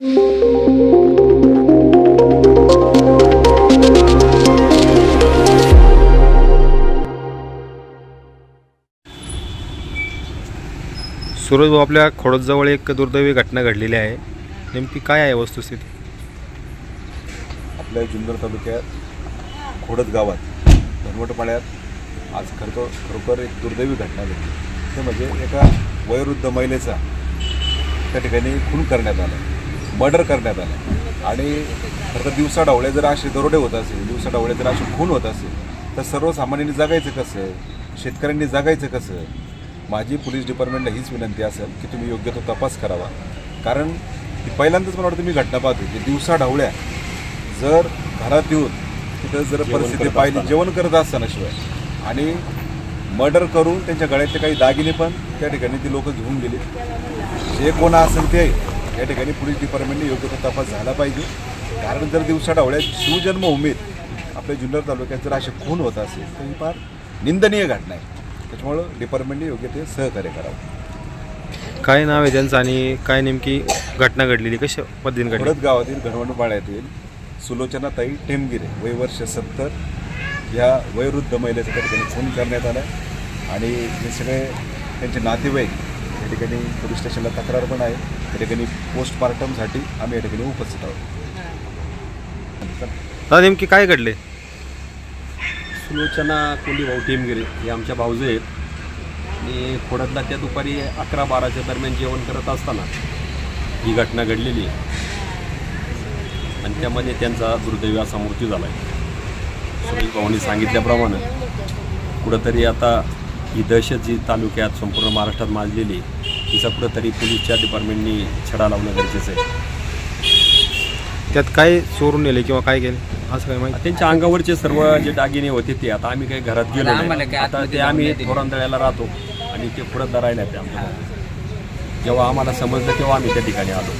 सुरज भाऊ आपल्या खोडजवळ एक दुर्दैवी घटना घडलेली आहे. नेमकी काय आहे वस्तुस्थिती? आपल्या जुन्नर तालुक्यात खोडद गावात धनवटपाड्यात आज खरं खरोखर एक दुर्दैवी घटना घडली. ते म्हणजे एका वयोवृद्ध महिलेचा त्या ठिकाणी खून करण्यात आला. मर्डर करण्यात आला आणि खरं तर दिवसाढवळे जर असे दरोडे होत असेल दिवसाढवळे जर असे खून होत असेल तर सर्वसामान्यांनी जगायचं कसं? शेतकऱ्यांनी जगायचं कसं? माझी पोलीस डिपार्टमेंटला हीच विनंती असेल की तुम्ही योग्य तो तपास करावा. कारण पहिल्यांदाच मला वाटतं मी घटना पाहतो की दिवसा ढवळ्या जर घरात येऊन तिथं जर परिस्थिती पाहिली जेवण करत असताना शिवाय. आणि मर्डर करून त्यांच्या गळ्यातले काही दागिने पण त्या ठिकाणी ती लोक घेऊन गेली. जे कोण असेल ते या ठिकाणी पोलीस डिपार्टमेंटने योग्य तो तपास झाला पाहिजे. कारण जर दिवसा ढवळ्यात शिवजन्मभूमीत आपल्या जुन्नर तालुक्यात जर असे खून होत असेल तर ही फार निंदनीय घटना आहे. त्याच्यामुळं डिपार्टमेंटने योग्य ते सहकार्य करावं. काय नाव आहे त्यांचं आणि काय नेमकी घटना घडलेली? कशा पद्धतीने घडली? खडत गावातील घडवणपाड्यातील सुलोचनाताई टेमगिरे वय वर्ष सत्तर. या वयोवृद्ध महिलेचा त्या ठिकाणी खून करण्यात आला आहे आणि हे सगळे त्यांचे नातेवाईक या ठिकाणी पोलीस स्टेशनला तक्रार पण आहे. त्या ठिकाणी पोस्टमार्टमसाठी आम्ही या ठिकाणी उपस्थित आहोत. दादा नेमकी काय घडले सुलोचना कोंडीभाऊ टेमगिरे हे आमच्या भाऊजे आहेत. आणि खोडदला त्या दुपारी अकरा बाराच्या दरम्यान जेवण करत असताना ही घटना घडलेली आहे. आणि त्यामध्ये त्यांचा दुर्दैवी असा मृत्यू झाला आहे सुरेश भाऊंनी सांगितल्याप्रमाणे कुठंतरी आता ही दहशत जी तालुक्यात संपूर्ण महाराष्ट्रात माजलेली तिचा कुठंतरी पोलीसच्या डिपार्टमेंटनी छडा लावणं गरजेचं आहे. त्यात काय चोरून नेले किंवा काय केले? असं काय माहिती? त्यांच्या अंगावरचे सर्व जे दागिने होते ते आता आम्ही काही घरात गेलो नाही. आता ते आम्ही थोरांदळ्याला राहतो आणि ते पुढं धरायला ते आमच्या जेव्हा आम्हाला समजलं तेव्हा आम्ही त्या ठिकाणी आलो.